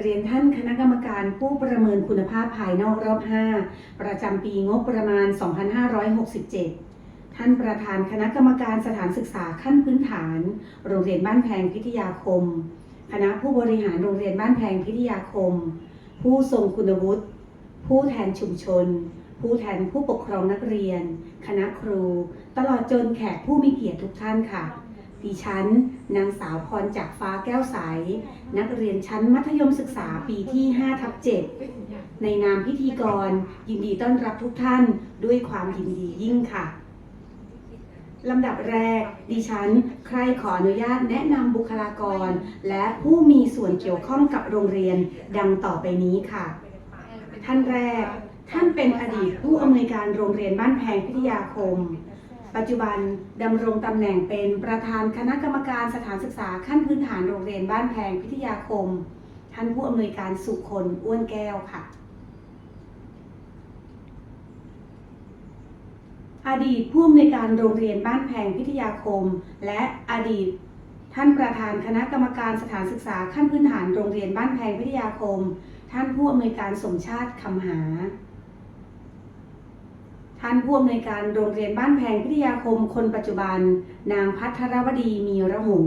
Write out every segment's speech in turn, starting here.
เรียนท่านคณะกรรมการผู้ประเมินคุณภาพภายนอกรอบ 5 ประจำปีงบประมาณ 2567 ท่านประธานคณะกรรมการสถานศึกษาขั้นพื้นฐาน โรงเรียนบ้านแพงพิทยาคม คณะผู้บริหารโรงเรียนบ้านแพงพิทยาคม ผู้ทรงคุณวุฒิ ผู้แทนชุมชน ผู้แทนผู้ปกครองนักเรียน คณะครู ตลอดจนแขกผู้มีเกียรติทุกท่านค่ะ ดิฉัน นางสาวพรจากฟ้าแก้วใส นักเรียนชั้นมัธยมศึกษาปีที่5ทับ7ในนามพิธีกร ยินดีต้อนรับทุกท่านด้วยความยินดียิ่งค่ะลำดับแรก ดิฉัน ใครขออนุญาตแนะนำบุคลากร และผู้มีส่วนเกี่ยวข้องกับโรงเรียนดังต่อไปนี้ค่ะ ท่านแรก ท่านเป็นอดีตผู้อำนวยการโรงเรียนบ้านแพงพิทยาคม ปัจจุบันดำรงตำแหน่งเป็นประธานคณะกรรมการสถานศึกษาขั้นพื้นฐานโรงเรียนบ้านแพงพิทยาคม ท่านผู้อำนวยการสุคนอ้วนแก้วค่ะ อดีตผู้อำนวยการโรงเรียนบ้านแพงพิทยาคม และอดีตท่านประธานคณะกรรมการสถานศึกษาขั้นพื้นฐานโรงเรียนบ้านแพงพิทยาคม ท่านผู้อำนวยการสมชาติคำหา ท่านผู้อำนวยการโรงเรียนบ้านแพงพิทยาคมคนปัจจุบัน นางพัทรวดีมีระหง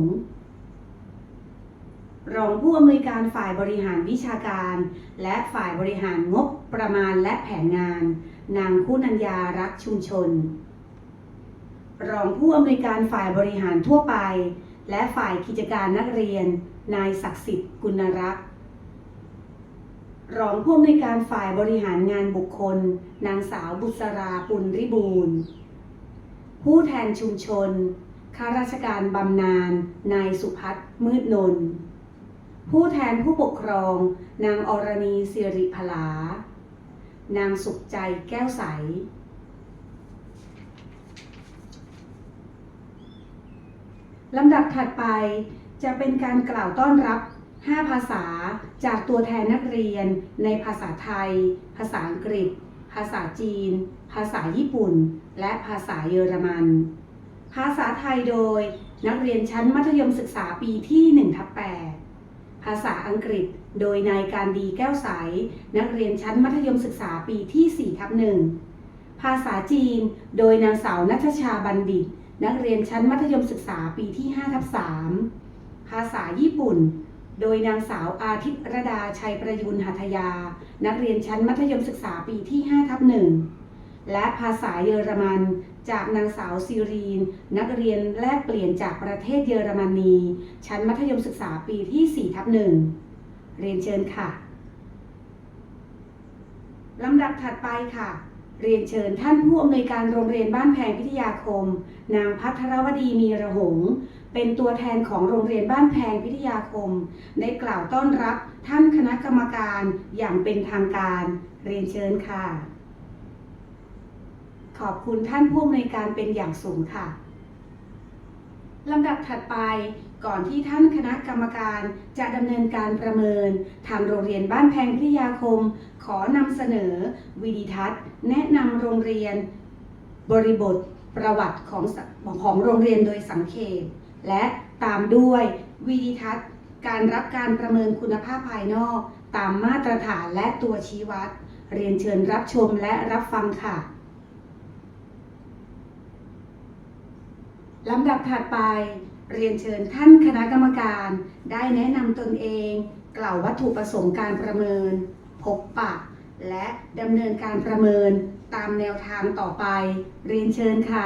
รองผู้อำนวยการฝ่ายบริหารวิชาการ และฝ่ายบริหารงบประมาณและแผนงาน นางผู้นัญญารักชุมชน รองผู้อำนวยการฝ่ายบริหารทั่วไป และฝ่ายกิจการนักเรียน นายศักดิ์สิทธิ์กุณรักษ์ รองผู้อำนวยการฝ่ายบริหารงานบุคคล นางสาวบุษราปุณริบูรณ์ผู้แทนชุมชน ข้าราชการบำนาญ นายสุพัฒน์มืดนนท์ผู้แทนผู้ปกครอง นางอรณีสิริพลา นางสุขใจแก้วใส ลำดับถัดไปจะเป็นการกล่าวต้อนรับ 5 ภาษาจากตัวแทนนักเรียนในภาษาไทย ภาษาอังกฤษ ภาษาจีน ภาษาญี่ปุ่น และภาษาเยอรมัน ภาษาไทยโดยนักเรียนชั้นมัธยมศึกษาปีที่1ทับ8ภาษาอังกฤษโดยนายการดีแก้วใส นักเรียนชั้นมัธยมศึกษาปีที่4ทับ1ภาษาจีน โดยนางสาวนัทชาบัณฑิต นักเรียนชั้นมัธยมศึกษาปีที่5ทับ3ภาษาญี่ปุ่น โดยนางสาวอาทิตย์รดาชัยประยุนหัทยา นักเรียนชั้นมัธยมศึกษาปีที่5ทับ1และภาษาเยอรมัน จากนางสาวซีรีน นักเรียนแลกเปลี่ยนจากประเทศเยอรมนี ชั้นมัธยมศึกษาปีที่4ทับ1เรียนเชิญค่ะลำดับถัดไปค่ะ เรียนเชิญท่านผู้อำนวยการโรงเรียนบ้านแพงพิทยาคม นางพัทรวดีมีระหง เป็นตัวแทนของโรงเรียนบ้านแพงพิทยาคม ได้กล่าวต้อนรับท่านคณะกรรมการอย่างเป็นทางการ เรียนเชิญค่ะ ขอบคุณท่านผู้อำนวยการเป็นอย่างสูงค่ะลำดับถัดไป ก่อนที่ท่านคณะกรรมการจะดำเนินการประเมิน ทางโรงเรียนบ้านแพงพิทยาคม ขอนำเสนอ วิดีทัศน์ แนะนำโรงเรียน บริบทประวัติของของโรงเรียนโดยสังเขปและตามด้วยวิดีทัศน์ การรับการประเมินคุณภาพภายนอก ตามมาตรฐานและตัวชี้วัด เรียนเชิญรับชมและรับฟังค่ะ ลำดับถัดไปเรียนเชิญท่านคณะกรรมการได้แนะนำตนเอง กล่าววัตถุประสงค์การประเมิน พบปะ และดำเนินการประเมินตามแนวทางต่อไป เรียนเชิญค่ะ